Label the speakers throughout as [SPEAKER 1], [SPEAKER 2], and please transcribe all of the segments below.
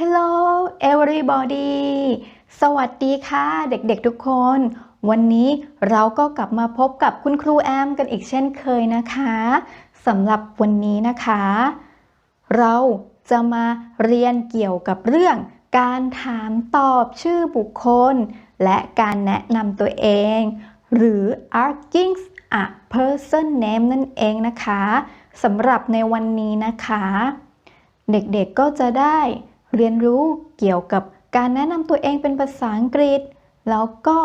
[SPEAKER 1] Hello everybody สวัสดีค่ะเด็กๆทุกคน วันนี้เราก็กลับมาพบกับคุณครูแอมกันอีกเช่นเคยนะคะสำหรับวันนี้นะคะ เราจะมาเรียนเกี่ยวกับเรื่อง การถามตอบชื่อบุคคล และการแนะนำตัวเอง หรือ asking a person name นั่นเองนะคะสำหรับในวันนี้นะคะ เด็กๆก็จะได้ เรียนรู้เกี่ยวกับการแนะนำตัวเองเป็นภาษาอังกฤษ แล้วก็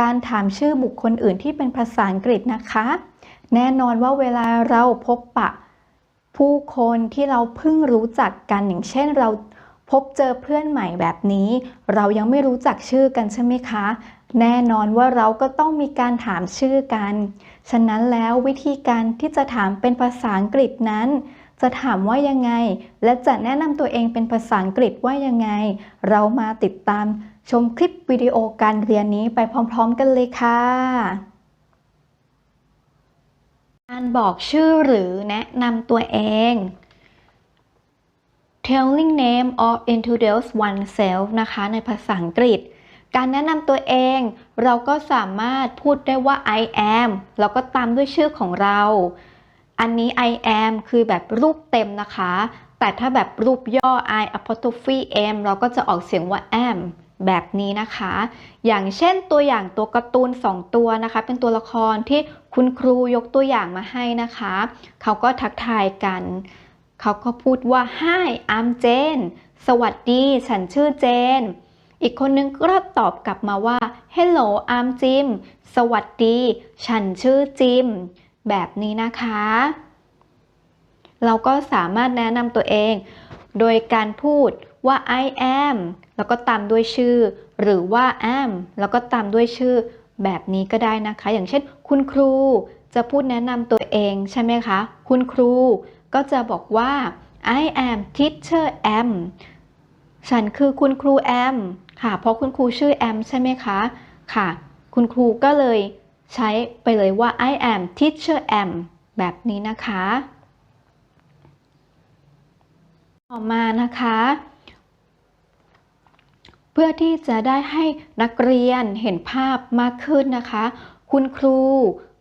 [SPEAKER 1] การถามชื่อบุคคลอื่นที่เป็นภาษาอังกฤษนะคะ แน่นอนว่าเวลาเราพบปะ ผู้คนที่เราเพิ่งรู้จักกันอย่างเช่นเราพบเจอเพื่อนใหม่แบบนี้ เรายังไม่รู้จักชื่อกันใช่ไหมคะ แน่นอนว่าเราก็ต้องมีการถามชื่อกัน ฉะนั้นแล้ววิธีการที่จะถามเป็นภาษาอังกฤษนั้น จะถามว่ายังไง และจะแนะนำตัวเองเป็นภาษาอังกฤษว่ายังไง เรามาติดตามชมคลิปวิดีโอการเรียนนี้ไปพร้อม ๆ กันเลยค่ะ การบอกชื่อหรือแนะนำตัวเอง telling name or introduce oneself นะคะ ในภาษาอังกฤษ การแนะนำตัวเอง เราก็สามารถพูดได้ว่า I am แล้วก็ตามด้วยชื่อของเรา อันนี้ I am คือแบบรูปเต็มนะคะ แต่ถ้าแบบรูปย่อ I apostrophe m เราก็จะออกเสียงว่า am แบบนี้นะคะ อย่างเช่นตัวอย่างตัวการ์ตูน 2 ตัวนะคะ เป็นตัวละครที่คุณครูยกตัวอย่างมาให้นะคะ เขาก็ทักทายกัน เขาก็พูดว่า Hi I'm Jane สวัสดี ฉันชื่อเจน อีกคนนึงก็ตอบกลับมาว่า Hello I'm Jim สวัสดี ฉันชื่อจิม แบบนี้นะคะ เราก็สามารถแนะนำตัวเอง โดยการพูดว่า I am แล้วก็ตามด้วยชื่อ หรือว่า am แล้วก็ตามด้วยชื่อแบบนี้ก็ได้นะคะ อย่างเช่น คุณครูจะพูดแนะนำตัวเองใช่ไหมคะ คุณครูก็จะบอกว่า I am teacher am ฉันคือคุณครูแอมค่ะ เพราะคุณครูชื่อแอมใช่ไหมคะ ค่ะ คุณครูก็เลย ใช้ไปเลยว่า I am teacher am แบบนี้นะคะ ต่อมานะคะ เพื่อที่จะได้ให้นักเรียนเห็นภาพมากขึ้นนะคะ คุณครู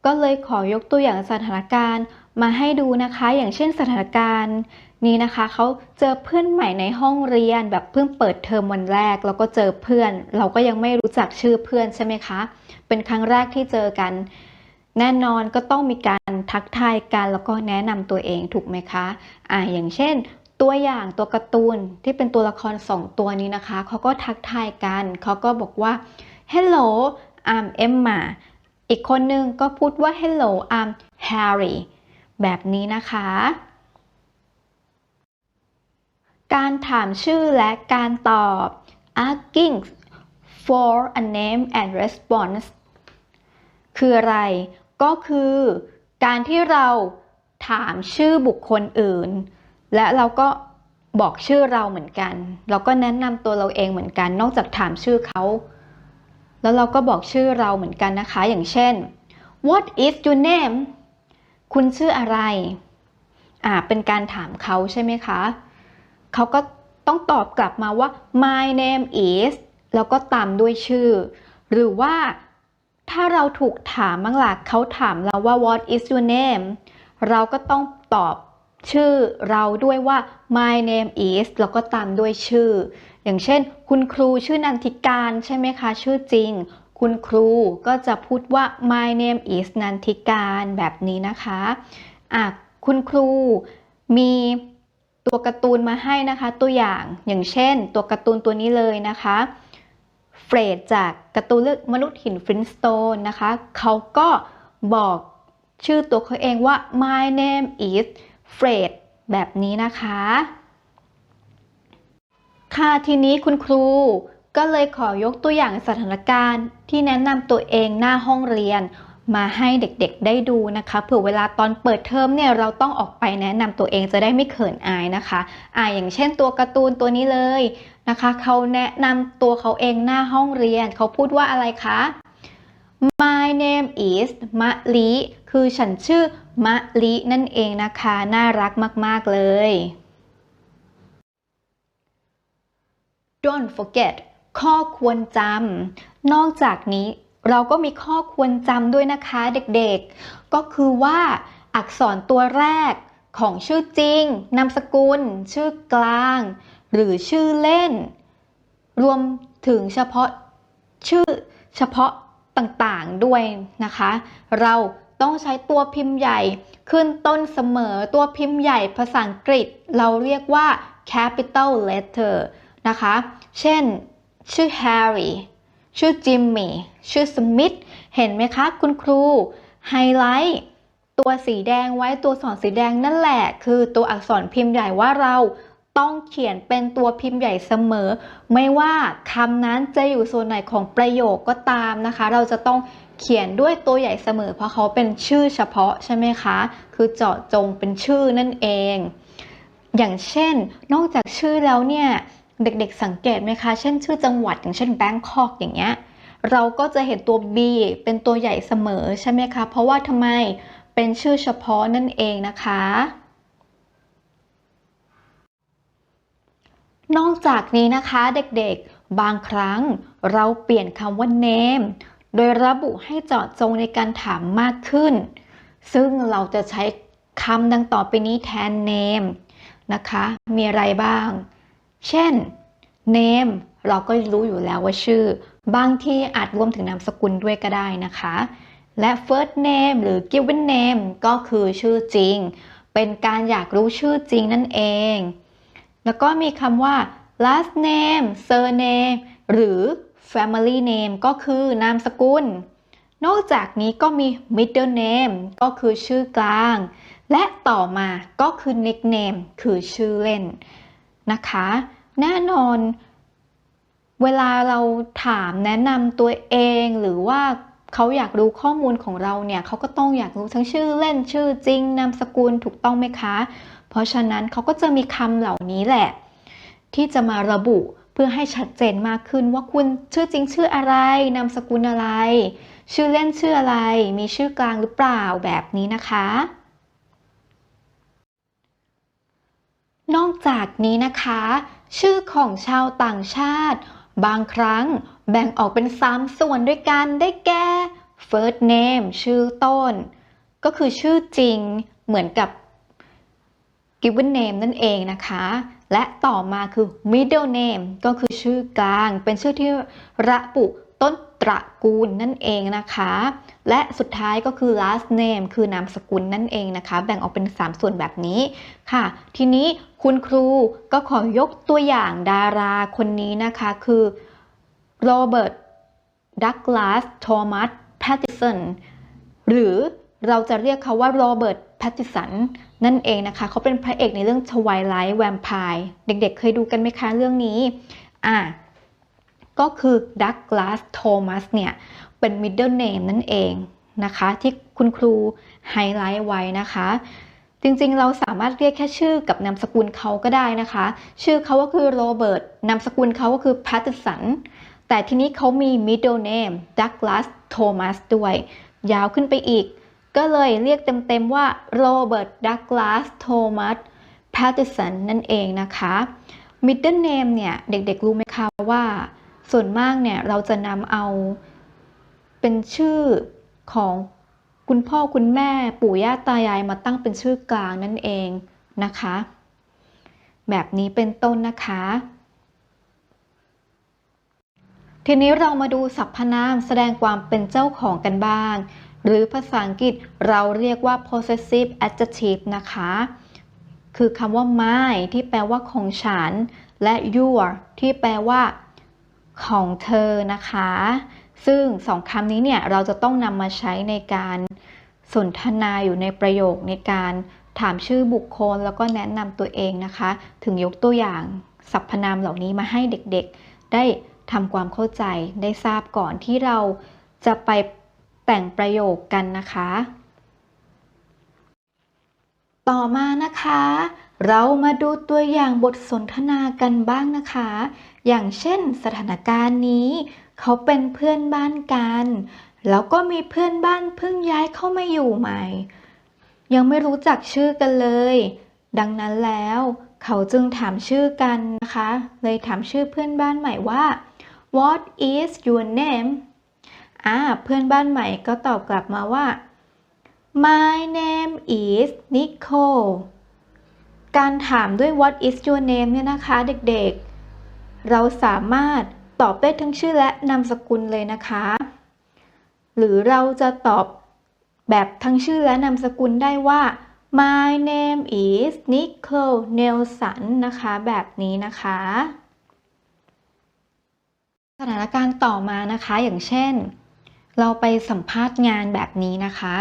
[SPEAKER 1] ก็เลยขอยกตัวอย่างสถานการณ์ มาให้ดูนะคะ อย่างเช่นสถานการณ์นี้นะคะเขาเจอเพื่อนใหม่ในห้องเรียนแบบเพิ่งเปิดเทอมวันแรก แล้วก็เจอเพื่อน เราก็ยังไม่รู้จักชื่อเพื่อนใช่ไหมคะ เป็นครั้งแรกที่เจอกัน แน่นอนก็ต้องมีการทักทายกันแล้วก็แนะนำตัวเองถูกไหมคะอ่าอย่างเช่น ตัวอย่างตัวการ์ตูนที่เป็นตัวละครสองตัวนี้นะคะเขาก็ทักทายกันเขาก็บอกว่า hello I'm Emma อีกคนนึงก็พูดว่า hello I'm Harry แบบนี้นะคะ การถามชื่อและการตอบ asking for a name and response คืออะไร ก็คือการที่เราถามชื่อบุคคลอื่น และเราก็บอกชื่อเราเหมือนกัน เราก็แนะนำตัวเราเองเหมือนกัน นอกจากถามชื่อเขา แล้วเราก็บอกชื่อเราเหมือนกันนะคะ อย่างเช่น what is your name คุณชื่ออะไร อ่า เป็นการถามเขาใช่ไหมคะ เขาก็ต้องตอบกลับมาว่า my name is แล้วก็ตามด้วยชื่อ หรือว่าถ้าเราถูกถามบ้างหล่ะเขาถามเราว่า what is your name เราก็ต้องตอบชื่อเราด้วยว่า my name is แล้วก็ตามด้วยชื่อ อย่างเช่น คุณครูชื่อนันทิการใช่ไหมคะ ชื่อจริง คุณครูก็จะพูดว่า my name is นันทิการแบบนี้นะคะอะคุณครูมีตัวการ์ตูนมาให้นะคะตัวอย่างอย่างเช่น ตัวการ์ตูนตัวนี้เลยนะคะเฟรดจากการ์ตูนเรื่องมนุษย์หินฟรินสโตนนะคะเขาก็บอกชื่อตัวเขาเองว่า my name is Fred แบบนี้นะคะ ค่ะทีนี้คุณครู ก็เลยขอยกตัวอย่างสถานการณ์ ที่แนะนำตัวเองหน้าห้องเรียน มาให้เด็กๆได้ดูนะคะเผื่อเวลาตอนเปิดเทอมเนี่ยเราต้องออกไปแนะนำตัวเองจะได้ไม่เขินอายนะคะอ่าอย่างเช่นตัวการ์ตูนตัวนี้เลยนะคะเขาแนะนำตัวเขาเองหน้าห้องเรียนเขาพูดว่าอะไรคะ My name is มะลิคือฉันชื่อมะลินั่นเองนะคะ น่ารักมาก ๆ เลย don't forget ข้อควรจำนอกจากนี้เราก็มีข้อควรจำด้วยนะคะเด็กๆ ก็คือว่าอักษรตัวแรกของชื่อจริง นามสกุล ชื่อกลาง หรือชื่อเล่น รวมถึงเฉพาะชื่อเฉพาะต่างๆด้วยนะคะ เราต้องใช้ตัวพิมพ์ใหญ่ขึ้นต้นเสมอตัวพิมพ์ใหญ่ภาษาอังกฤษ เราเรียกว่า capital letter นะคะ เช่น ชื่อ Harry ชื่อ Jimmy ชื่อ Smith เห็นไหมคะคุณครู ไฮไลท์ตัวสีแดงไว้ตัวสอนสีแดงนั่นแหละ คือตัวอักษรพิมพ์ใหญ่ว่าเราต้องเขียนเป็นตัวพิมพ์ใหญ่เสมอ ไม่ว่าคำนั้นจะอยู่ส่วนไหนของประโยคก็ตามนะคะ เราจะต้องเขียนด้วยตัวใหญ่เสมอ เพราะเขาเป็นชื่อเฉพาะใช่ไหมคะ คือเจาะจงเป็นชื่อนั่นเอง อย่างเช่น นอกจากชื่อแล้วเนี่ย เด็กๆสังเกตไหมคะ เช่นชื่อจังหวัดอย่างเช่นแบงคอกอย่างเงี้ย เราก็จะเห็นตัว B เป็นตัวใหญ่เสมอใช่ไหมคะ เพราะว่าทำไมเป็นชื่อเฉพาะนั่นเองนะคะ นอกจากนี้นะคะเด็กๆ บางครั้งเราเปลี่ยนคำว่า name โดยระบุให้เจาะจงในการถามมากขึ้น ซึ่งเราจะใช้คำดังต่อไปนี้แทน name นะคะ มีอะไรบ้าง เช่น name เราก็รู้อยู่แล้วว่าชื่อ บางที่อาจรวมถึงนามสกุลด้วยก็ได้นะคะ และ first name หรือ given name ก็คือชื่อจริง เป็นการอยากรู้ชื่อจริงนั่นเอง แล้วก็มีคำว่า last name surname หรือ family name ก็คือนามสกุล นอกจากนี้ก็มี middle name ก็คือชื่อกลาง และต่อมาก็คือ nickname คือชื่อเล่น นะคะ แน่นอนเวลาเราถามแนะนำตัวเองหรือว่าเขาอยากรู้ข้อมูลของเราเนี่ยเขาก็ต้องอยากรู้ทั้งชื่อเล่นชื่อจริงนามสกุลถูกต้องไหมคะ เพราะฉะนั้นเขาก็จะมีคำเหล่านี้แหละ ที่จะมาระบุเพื่อให้ชัดเจนมากขึ้นว่าคุณชื่อจริงชื่ออะไรนามสกุลอะไร ชื่อเล่นชื่ออะไร มีชื่อกลางหรือเปล่าแบบนี้นะคะ นอกจากนี้นะคะ ชื่อของชาวต่างชาติ บางครั้งแบ่งออกเป็น 3 ส่วนด้วยกันได้แก่ first name ชื่อต้น ก็คือชื่อจริงเหมือนกับ given name นั่นเองนะคะ และต่อมาคือ middle name ก็คือชื่อกลาง เป็นชื่อที่ระบุต้น ตระกูลนั่นเองนะคะ และสุดท้ายก็คือ last name คือนามสกุลนั่นเองนะคะ แบ่งออกเป็น 3 ส่วนแบบนี้ค่ะ ทีนี้คุณครูก็ขอยกตัวอย่างดาราคนนี้นะคะคือโรเบิร์ตดักลาสโทมัสแพตติสันหรือเราจะเรียกเขาว่าโรเบิร์ตแพตติสันนั่นเองนะคะ เขาเป็นพระเอกในเรื่อง Twilight Vampire เด็กๆ เคยดูกันไหมคะเรื่องนี้ อะ ก็คือดักลาสโทมัสเนี่ย เป็น middle name นั่นเองนะคะ ที่คุณครูไฮไลท์ไว้นะคะ จริงๆเราสามารถเรียกแค่ชื่อกับนามสกุลเขาก็ได้นะคะ ชื่อเขาก็คือโรเบิร์ตนามสกุลเขาก็คือแพตติสันแต่ทีนี้เขามี middle name Douglas Thomas ด้วย ยาวขึ้นไปอีก ก็เลยเรียกเต็มๆว่าโรเบิร์ตดักลาสโทมัสแพตติสันนั่นเองนะคะ middle name เนี่ย เด็กๆรู้ไหมคะว่า ส่วนมากเนี่ยเราจะนำเอาเป็นชื่อของคุณพ่อคุณแม่ปู่ย่าตายายมาตั้งเป็นชื่อกลางนั่นเองนะคะ แบบนี้เป็นต้นนะคะ ทีนี้เรามาดูสรรพนามแสดงความเป็นเจ้าของกันบ้าง หรือภาษาอังกฤษเราเรียกว่า possessive adjective นะคะ คือคำว่า my ที่แปลว่าของฉัน และ your ที่แปลว่า ของเธอนะคะ ซึ่งสองคำนี้เนี่ยเราจะต้องนำมาใช้ในการสนทนาอยู่ในประโยคในการถามชื่อบุคคลแล้วก็แนะนำตัวเองนะคะ ถึงยกตัวอย่างสรรพนามเหล่านี้มาให้เด็กๆ ได้ทำความเข้าใจได้ทราบก่อนที่เราจะไปแต่งประโยคกันนะคะ ต่อมานะคะ เรามาดูตัวอย่างบทสนทนากันบ้างนะคะ อย่างเช่นสถานการณ์นี้ เขาเป็นเพื่อนบ้านกัน แล้วก็มีเพื่อนบ้านเพิ่งย้ายเข้ามาอยู่ใหม่ ยังไม่รู้จักชื่อกันเลย ดังนั้นแล้ว เขาจึงถามชื่อกันนะคะ เลยถามชื่อเพื่อนบ้านใหม่ว่า what is your name อ่าเพื่อนบ้านใหม่ก็ตอบกลับมาว่า my name is Nicole การถามด้วย what is your name เนี่ยนะคะเด็กๆ เราสามารถตอบได้ทั้งชื่อและนามสกุลเลยนะคะ หรือเราจะตอบแบบทั้งชื่อและนามสกุลได้ว่า my name is Nicole Nelson นะคะ แบบนี้นะคะ สถานการณ์ต่อมานะคะอย่างเช่น เราไปสัมภาษณ์งานแบบนี้นะคะ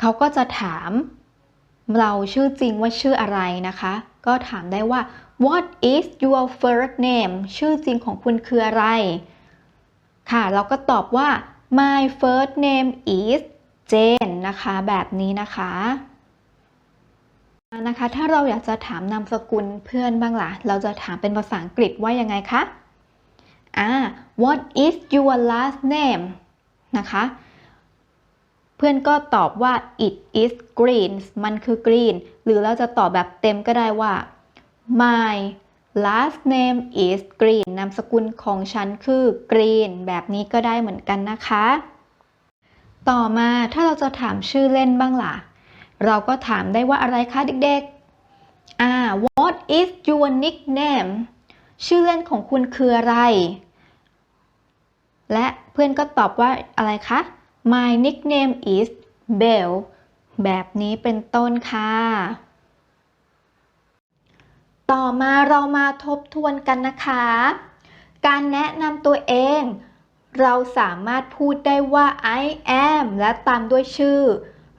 [SPEAKER 1] เขาก็จะถาม เราชื่อจริงว่าชื่ออะไรนะคะ ก็ถามได้ว่า what is your first name ชื่อจริงของคุณคืออะไร ค่ะ เราก็ตอบว่า my first name is Jane นะคะ แบบนี้นะคะนะคะ ถ้าเราอยากจะถามนามสกุลเพื่อนบ้างล่ะ เราจะถามเป็นภาษาอังกฤษว่ายังไงคะอ่า what is your last name นะคะ เพื่อนก็ตอบว่า it is green มันคือ green หรือเราจะตอบแบบเต็มก็ได้ว่า my last name is green นามสกุลของฉันคือ green แบบนี้ก็ได้เหมือนกันนะคะ ต่อมาถ้าเราจะถามชื่อเล่นบ้างล่ะ เราก็ถามได้ว่าอะไรคะเด็กๆ อ่า what is your nickname ชื่อเล่นของคุณคืออะไร และเพื่อนก็ตอบว่าอะไรคะ My nickname is Bell แบบนี้เป็นต้นค่ะ ต่อมาเรามาทบทวนกันนะคะ การแนะนำตัวเอง เราสามารถพูดได้ว่า I am และตามด้วยชื่อ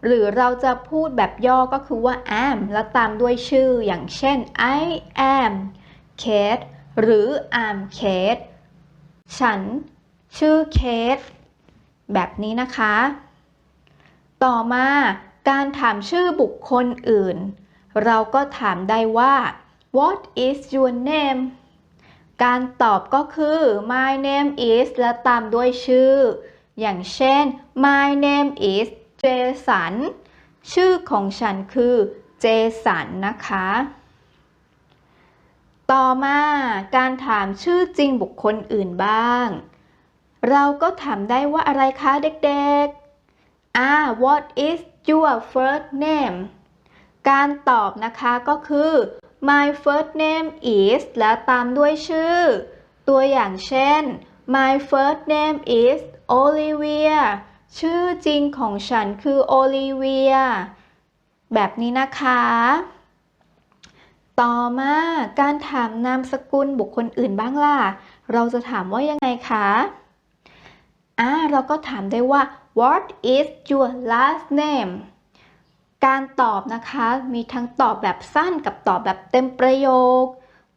[SPEAKER 1] หรือเราจะพูดแบบย่อก็คือว่า am และตามด้วยชื่อ อย่างเช่น I am Kate หรือ I'm Kate ฉัน ชื่อเคส แบบนี้นะคะ ต่อมาการถามชื่อบุคคลอื่น เราก็ถามได้ว่า what is your name การตอบก็คือ my name is และตามด้วยชื่อ อย่างเช่น my name is Jason ชื่อของฉันคือเจสันนะคะ ต่อมาการถามชื่อจริงบุคคลอื่นบ้าง เราก็ถามได้ว่าอะไรคะเด็กๆ อ่า what is your first name การตอบนะคะก็คือ my first name is แล้วตามด้วยชื่อ ตัวอย่างเช่น my first name is Olivia ชื่อจริงของฉันคือ Olivia แบบนี้นะคะ ต่อมาการถามนามสกุลบุคคลอื่นบ้างล่ะ เราจะถามว่ายังไงคะ อ่าเราก็ถามได้ว่า what is your last name การตอบนะคะมีทั้งตอบแบบสั้นกับตอบแบบเต็มประโยค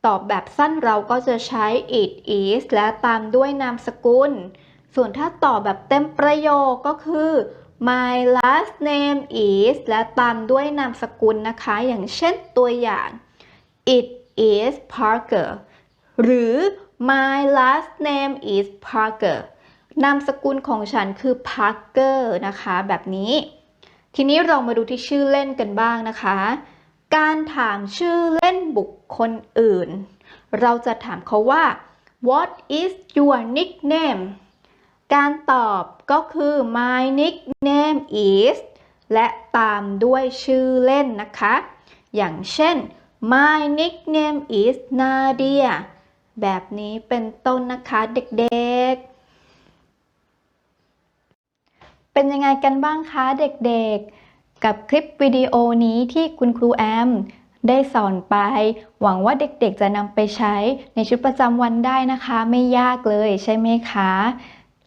[SPEAKER 1] ตอบแบบสั้นเราก็จะใช้ it is และตามด้วยนามสกุล ส่วนถ้าตอบแบบเต็มประโยคก็คือ my last name is และตามด้วยนามสกุลนะคะ อย่างเช่นตัวอย่าง it is Parker หรือ my last name is Parker นามสกุลของฉันคือ Parker นะคะแบบนี้ ทีนี้เรามาดูที่ชื่อเล่นกันบ้างนะคะ การถามชื่อเล่นบุคคลอื่น เราจะถามเขาว่า what is your nickname การตอบก็คือ my nickname is และตามด้วยชื่อเล่นนะคะ อย่างเช่น my nickname is Nadia แบบนี้เป็นต้นนะคะเด็กๆ เป็นยังไงกันบ้างคะเด็กๆ กับคลิปวิดีโอนี้ที่คุณครูแอม ได้สอนไป หวังว่าเด็กๆจะนำไปใช้ในชีวิตประจำวันได้นะคะ ไม่ยากเลยใช่ไหมคะ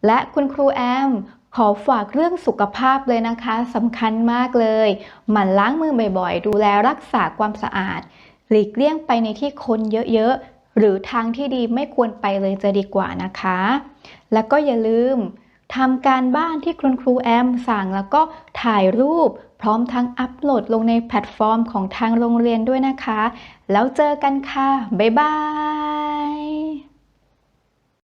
[SPEAKER 1] และคุณครูแอม ขอฝากเรื่องสุขภาพเลยนะคะสำคัญมากเลย หมั่นล้างมือบ่อยๆ ดูแลรักษาความสะอาด หลีกเลี่ยงไปในที่คนเยอะๆ หรือทางที่ดีไม่ควรไปเลยจะดีกว่านะคะ แล้วก็อย่าลืม ทำการบ้านที่คุณครูแอมสั่งแล้วก็ถ่ายรูป พร้อมทั้งอัปโหลดลงในแพลตฟอร์มของทางโรงเรียนด้วยนะคะ แล้วเจอกันค่ะ บ๊ายบาย